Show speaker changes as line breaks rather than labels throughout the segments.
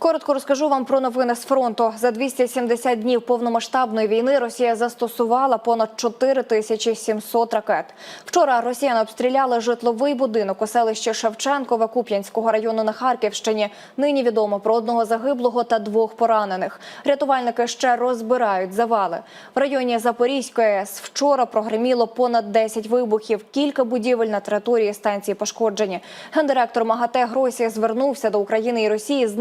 Коротко розкажу вам про новини з фронту. За 270 днів повномасштабної війни Росія застосувала понад 4700 ракет. Вчора росіяни обстріляли житловий будинок у селищі Шевченкове Куп'янського району на Харківщині. Нині відомо про одного загиблого та двох поранених. Рятувальники ще розбирають завали. В районі Запорізької АЕС вчора прогреміло понад 10 вибухів. Кілька будівель на території станції пошкоджені. Гендиректор МАГАТЕ Гросі звернувся до України і Росії з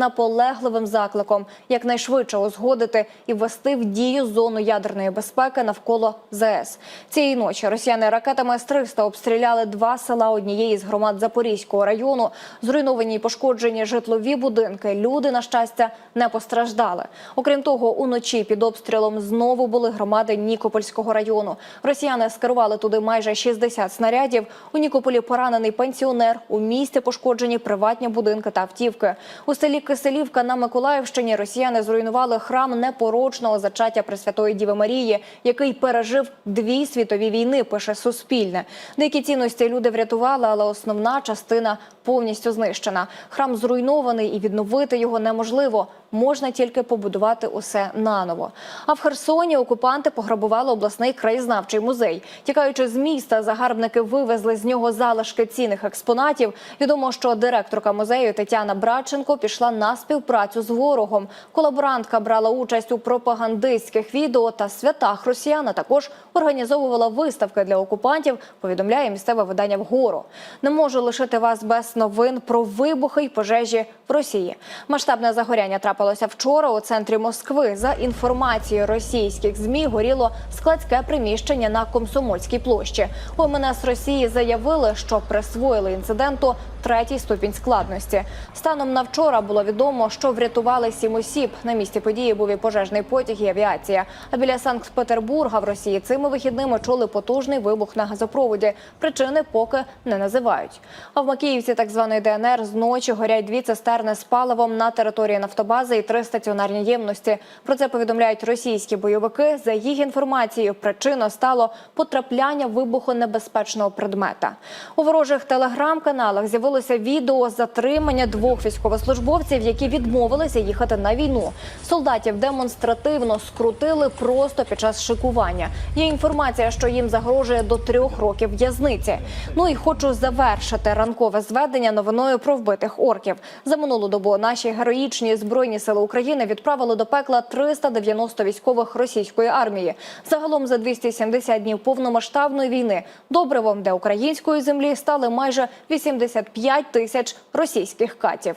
наполегливим закликом якнайшвидше узгодити і ввести в дію зону ядерної безпеки навколо ЗАЕС. Цієї ночі росіяни ракетами С-300 обстріляли два села однієї з громад Запорізького району. Зруйновані і пошкоджені житлові будинки. Люди, на щастя, не постраждали. Окрім того, уночі під обстрілом знову були громади Нікопольського району. Росіяни скерували туди майже 60 снарядів. У Нікополі поранений пенсіонер. У місті пошкоджені приватні будинки та автівки. У селі Киселівка на Миколаївщині росіяни зруйнували храм непорочного зачаття Пресвятої Діви Марії, який пережив дві світові війни. Пише Суспільне. Деякі цінності люди врятували, але основна частина повністю знищена. Храм зруйнований і відновити його неможливо. Можна тільки побудувати усе наново. А в Херсоні окупанти пограбували обласний краєзнавчий музей. Тікаючи з міста, загарбники вивезли з нього залишки цінних експонатів. Відомо, що директорка музею Тетяна Брадченко пішла на співпрацю з ворогом. Колаборантка брала участь у пропагандистських відео та святах росіян. а Також організовувала виставки для окупантів. Повідомляє місцеве видання вгору. Не можу лишити вас без новин про вибухи й пожежі в Росії. Масштабне загоряння трапилося вчора у центрі Москви. За інформацією російських змі горіло складське приміщення на Комсомольській площі. У МНС Росії заявили, що присвоїли інциденту третій ступінь складності. Станом на вчора було відомо, що врятували сім осіб. На місці події був і пожежний потяг і авіація. А біля Санкт-Петербурга в Росії цими вихідними чули потужний вибух на газопроводі. Причини поки не називають. А в Макіївці, так званої ДНР, зночі горять дві цистерни з паливом на території нафтобази і три стаціонарні ємності. Про це повідомляють російські бойовики. За їх інформацією, причиною стало потрапляння вибухонебезпечного предмета. У ворожих телеграм-каналах з'явилося відео затримання двох військовослужбовців, які відмовилися їхати на війну. Солдатів демонстративно скрутили просто під час шикування. Є інформація, що їм загрожує до трьох років в'язниці. Ну і хочу завершити ранкове зведення новиною про вбитих орків. За минулу добу наші героїчні збройні сили України відправили до пекла 390 військових російської армії. Загалом за 270 днів повномасштабної війни добривом для української землі стали майже 85 тисяч російських катів.